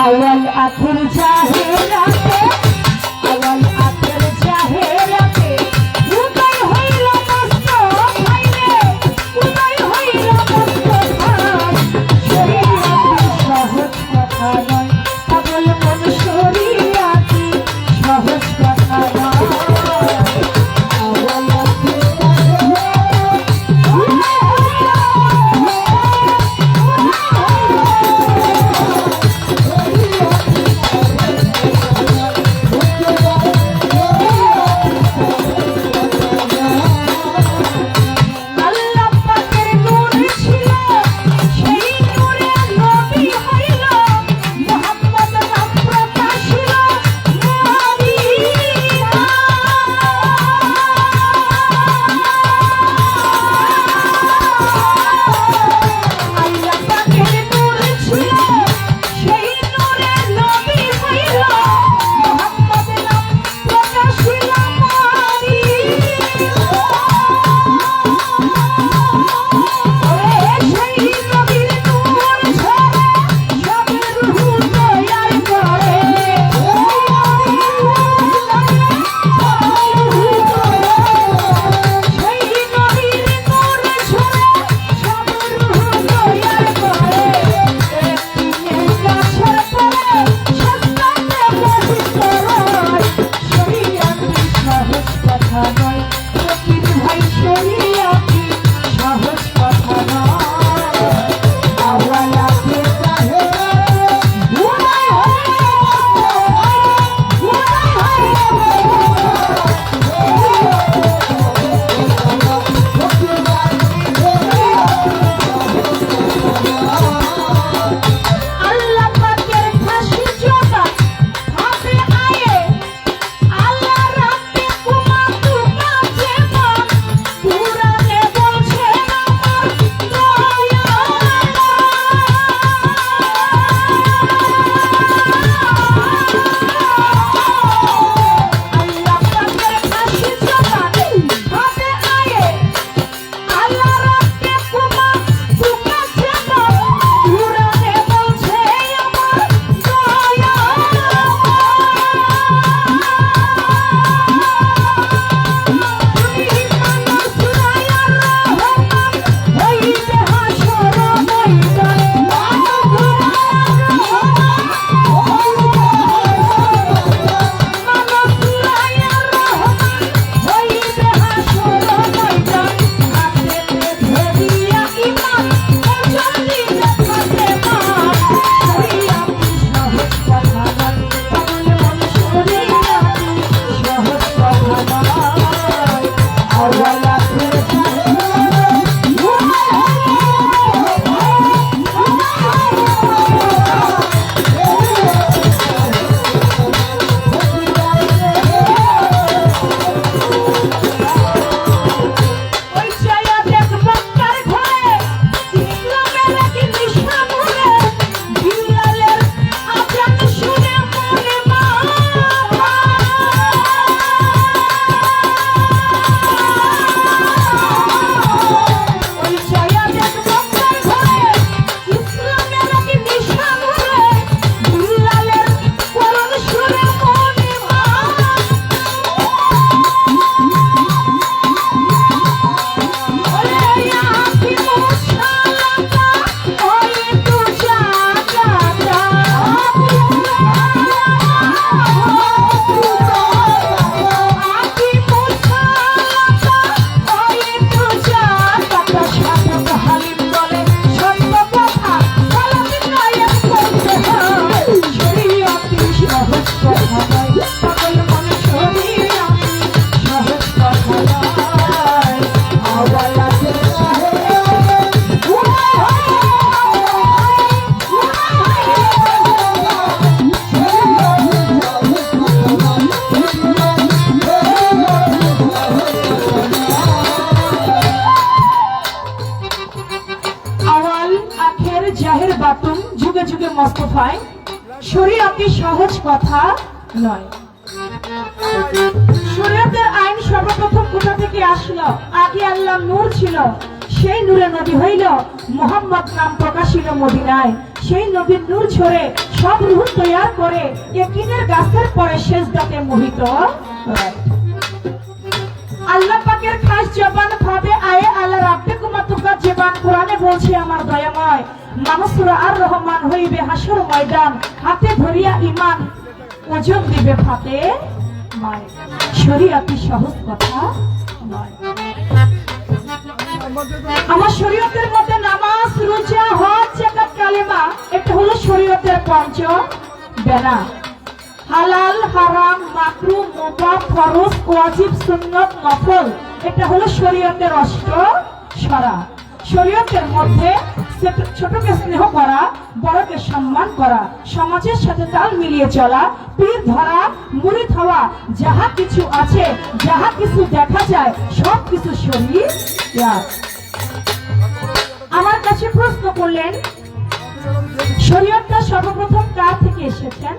আওয়াল আখের জাহেরাতে আওয়াল মস্তফায় শরীয়তে সহজ কথা নয়। শরীয়তের আইন সর্বপ্রথম কোথা থেকে আসলো? আগে আল্লাহ নূর ছিল, সেই নূরে নবী হইল মোহাম্মদ নাম প্রকাশিল মদিনায়। সেই নবীর নূর ঝরে সব রুহ তৈয়ার করে একিনের গাছের পরে শেষ দাতে মোহিত আল্লাহ পাকের খাস জবান ভাবে আয়ে আল্লাহ রাব্বে কুমাতুকা জবান কোরআনে বলছে, আমার দয়াময় মানুষরা আর রহমান হইবে হাসর ময়দান, হাতে ধরিয়া ইমান, ওজন দিবে ফাতে শরীয়তি সহজ কথা আমার শরীয়তের মধ্যে নামাজ, রোজা, হজ, জাকাত, কালেমা, এটা হলো শরীয়তের পঞ্চ বেনা হালাল, হারাম মাকরু মুবাহ ফরজ, ওয়াজিব, সুন্নত, নফল, এটা হলো শরীয়তের অষ্ট সরা। শরীয়তের মধ্যে ছোটকে স্নেহ করা, বড়কে সম্মান করা, সমাজের সাথে তাল মিলিয়ে চলা, পীর ধরা মুড়ি হওয়া, যাহা কিছু আছে, যাহা কিছু দেখা যায়, সব কিছু শরীর আমার কাছে প্রশ্ন করলেন, শরীয়তটা সর্বপ্রথম কার থেকে এসেছেন?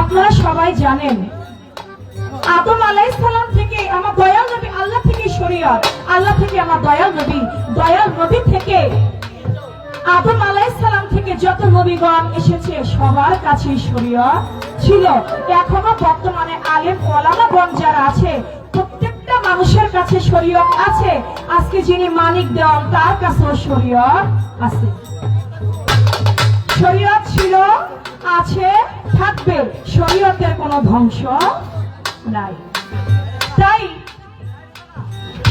আপনারা সবাই জানেন। আদম আলাইহিস সালাম থেকে আমার দয়াল নবী আল্লাহ থেকে শরীয়ত, আল্লাহ থেকে আমার দয়াল যত এসেছে, সবার কাছে শরীয়ত ছিল। এখনও বর্তমানে আলেম ওলামাগণ যারা আছে, প্রত্যেকটা মানুষের কাছে শরীয়ত আছে। আজকে যিনি মানিক দেওয়ান, তার কাছেও শরীয়ত আছে। শরীয়ত ছিল, আছে, থাকবে। শরীয়তের কোনো ধ্বংস নাই। তাই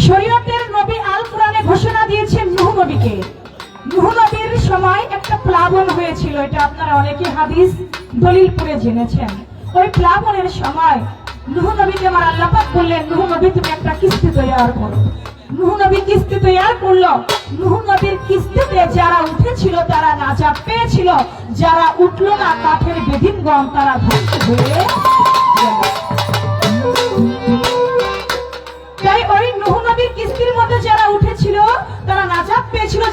শরীয়তের নবী আল কোরআনে ঘোষণা দিয়েছেন নূহ নবীকে। নূহ সময় একটা প্লাবন হয়েছিল, এটা আপনারা অনেকে হাদিস দলিল জেনেছেন। ওই প্লাবনের সময় আমার আল্লাহ পাক বললেন তুমি একটা কিস্তি তৈরি করো। নূহ নবী কিস্তি তৈরি করল। কিস্তিতে যারা উঠেছিল, তারা নাজাত পেয়েছিল। যারা উঠল না, কাঠের বেদিনগণ তারা ধ্বংস হয়ে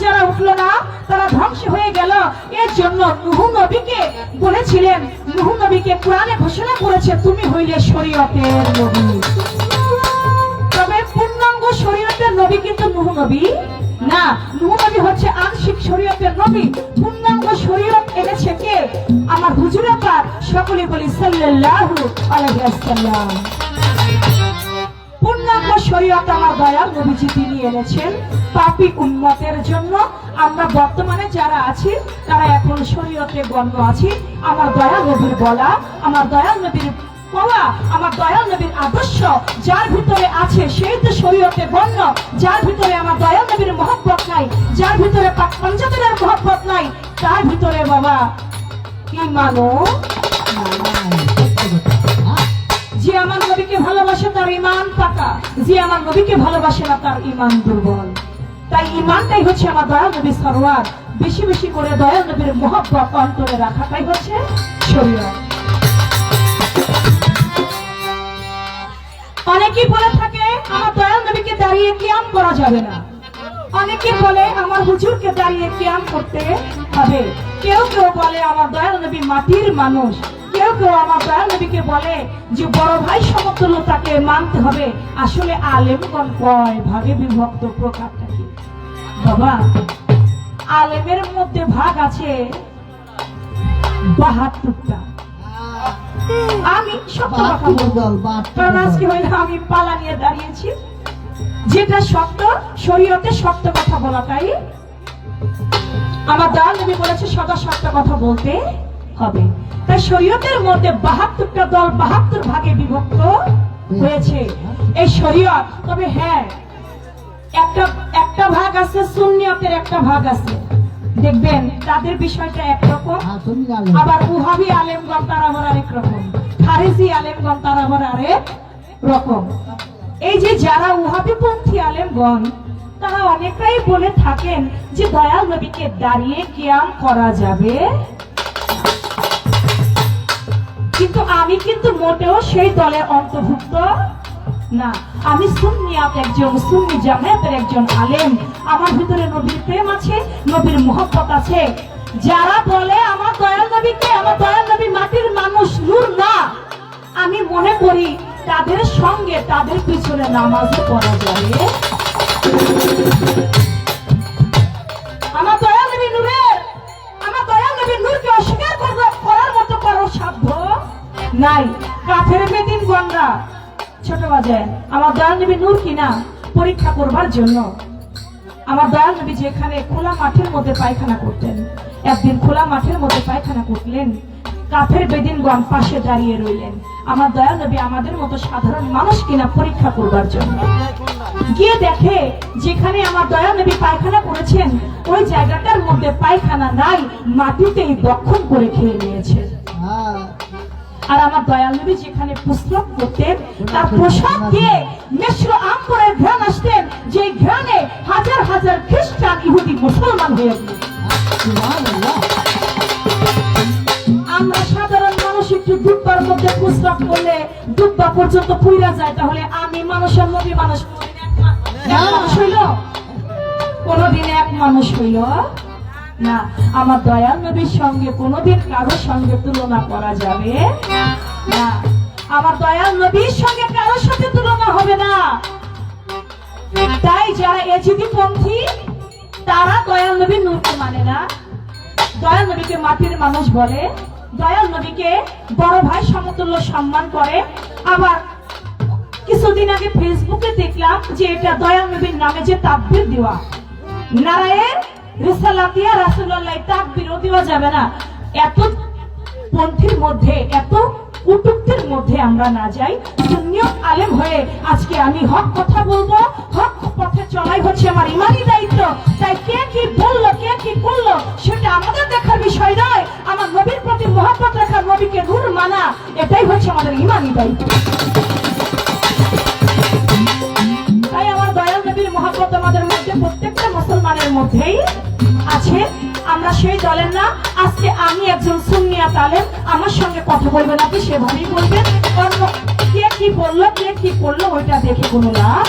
যারা উঠল না, তারা ধ্বংস হয়ে গেল। এর জন্য নুহ নবীকে বলেছিলেন, নুহ নবীকে কোরআনে ঘোষণা করেছে, তুমি হইলে শরীয়তের নবী। তবে পূর্ণাঙ্গ শরীয়তের নবী কিন্তু নুহ নবী না। নুহ নবী হচ্ছে আংশিক শরীয়তের নবী। পূর্ণাঙ্গ শরীয়ত এনেছে কে? আমার হুজুরা পাক সকলে বলি, সাল্লাল্লাহু আলাইহি ওয়াসাল্লাম। আমার বর্তমানে যারা আছি, তারা এখন শরীয়তে গণ্য আছি। আমার দয়াল নবীর বলা, আমার দয়াল নবীর বলা আমার দয়াল নবীর আদর্শ যার ভিতরে আছে, সেই তো শরীয়তে গণ্য। যার ভিতরে আমার দয়াল নবীর মহব্বত নাই, যার ভিতরে পাক মহব্বত নাই, তার ভিতরে বাবা ইমানও যে আমার নবীকে ভালোবাসে তার ইমান পাকা, যে আমার নবীকে ভালোবাসে না তার ইমান দুর্বল। তাই ইমানটাই হচ্ছে আমার দয়াল নবী সরোয়ার। বেশি বেশি করে দয়াল নবীর মহব্বত অন্তরে রাখাটাই হচ্ছে শরীয়ত। অনেকেই বলে থাকে, আমার দয়াল নবীকে দাঁড়িয়ে কিয়াম করা যাবে না। অনেকে বলে, আমার হুজুরকে দাঁড়িয়ে কিয়াম করতে হবে। কেউ কেউ বলে, আমার দয়াল নবী মাটির মানুষ। কেউ কেউ আমার দয়াল নবীকে বলে যে বড় ভাই সমতুল্য তাকে মানতে হবে। আসলে আলেমগণ কয় ভাগে বিভক্ত প্রকারটা কি? বাবা আলেমের মধ্যে ভাগ আছে বাহাত্তরটা। আমি সত্য কথা বলব। কারণ আজকে হয়তো আমি পালা নিয়ে দাঁড়িয়েছি। যেটা সত্য শরীয়তে সত্য কথা বলাটাই আমার দয়াল নবী বলেছে সদা সত্য কথা বলতে হবে। তাই শরীয়তের মধ্যে বাহাত্তরটা দল বাহাত্তর ভাগে বিভক্ত হয়েছে। এই শরীয়ত তবে হ্যাঁ একটা একটা ভাগ আছে সুন্নিয়তের একটা ভাগ আছে। দেখবেন তাদের বিষয়টা একরকম আবার উহাবি আলেমগণ তার আবার আরেক রকম। খারেজি আলেমগণ তার আবার আরেক রকম। এই যে যারা উহাবি পন্থী আলেমগণ তারা অনেকটাই বলে থাকেন যে দয়াল নবীকে দাঁড়িয়ে কিয়াম করা যাবে কিন্তু আমি কিন্তু মোটেও সেই দলের অন্তর্ভুক্ত না। আমি সুন্নিয়াত একজন, সুন্নি জামায়াতের একজন আলেম। আমার ভিতরে নবীর প্রেম আছে, নবীর মহব্বত আছে। যারা বলে আমার দয়াল নবীকে, আমার দয়াল নবী মাটির মানুষ, নূর না। আমি মনে করি তাদের সঙ্গে তাদের পিছনে নামাজও পড়া যাবে আমার দয়াল নবী নূরের, আমার দয়াল নবী নাই, কাফের বেদিন গন্ডা ছোট বাজায় আমার দয়াল নবী নূর কিনা পরীক্ষা করবার জন্য। আমার দয়াল নবী যেখানে খোলা মাঠের মধ্যে পায়খানা করতেন, একদিন খোলা মাঠের মধ্যে পায়খানা করলেন, কাফের বেদিনগণ পাশে দাঁড়িয়ে রইলেন। আমার দয়াল নবী আমাদের মতো সাধারণ মানুষ কিনা পরীক্ষা করবার জন্য। গিয়ে দেখে যেখানে আমার দয়া নবী পায়খানা করেছেন, ওই জায়গাটার মধ্যে পায়খানা নাই, মাটিতেই দক্ষণ করে খেয়ে নিয়েছে। হ্যাঁ। আর আমার দয়াল নবী যেখানে প্রস্রাব করতেন, তার প্রসাদ দিয়ে মিশ্র আম্বরের ঘ্রাণ আসতেন যে ঘ্রাণে হাজার হাজার খ্রিস্টান ইহুদি মুসলমান হয়ে আমরা সাধারণ মানুষ একটু দুব্বার মধ্যে করলে দুব্বা পর্যন্ত পুইরা যায়, তাহলে আমি মানুষের নবী মানুষ কোনদিন এক মানুষ হইল? কোনদিন এক মানুষ হইল? না। আমার দয়াল নবীর সঙ্গে কোনদিন কারোর সঙ্গে তুলনা করা যাবে না। আমার দয়াল নবীর সঙ্গে কারোর সাথে তুলনা হবে না। তাই যারা এজিদি পন্থী, তারা দয়াল নবীর নূরকে মানে না। দয়াল নবীকে মাটির মানুষ বলে। দয়াল নবীকে বড় ভাই সমতুল্য সম্মান করে। আবার কিছুদিন আগে ফেসবুকে দেখলাম যে এটা দয়াল নবীর নামে যে তাকবির দেওয়া। নারায়ণ রিসালাতিয়া রাসূলুল্লাহ তাকবিরও দেওয়া যাবে আমি হক কথা বলব। হক পথে চলাই হচ্ছে আমার ইমানি দায়িত্ব। তাই কে কি বলল, কে কি করল, সেটা আমাদের দেখার বিষয় নয়। আমার নবীর প্রতি মহব্বত রাখা নবীকে নূর মানা, এটাই হচ্ছে আমাদের ইমানি দায়িত্ব। তাই আমার দয়াল নবীর মহব্বত আমাদের মধ্যে প্রত্যেকটা মুসলমানের মধ্যেই সেই দলের না। আজকে আমি একজন সুন্নিয়া তালেম আমার সঙ্গে কথা বলবেন আপনি সেভাবেই বলবেন। কে কি বলল, কে কি করল, ওইটা দেখে কোনো লাভ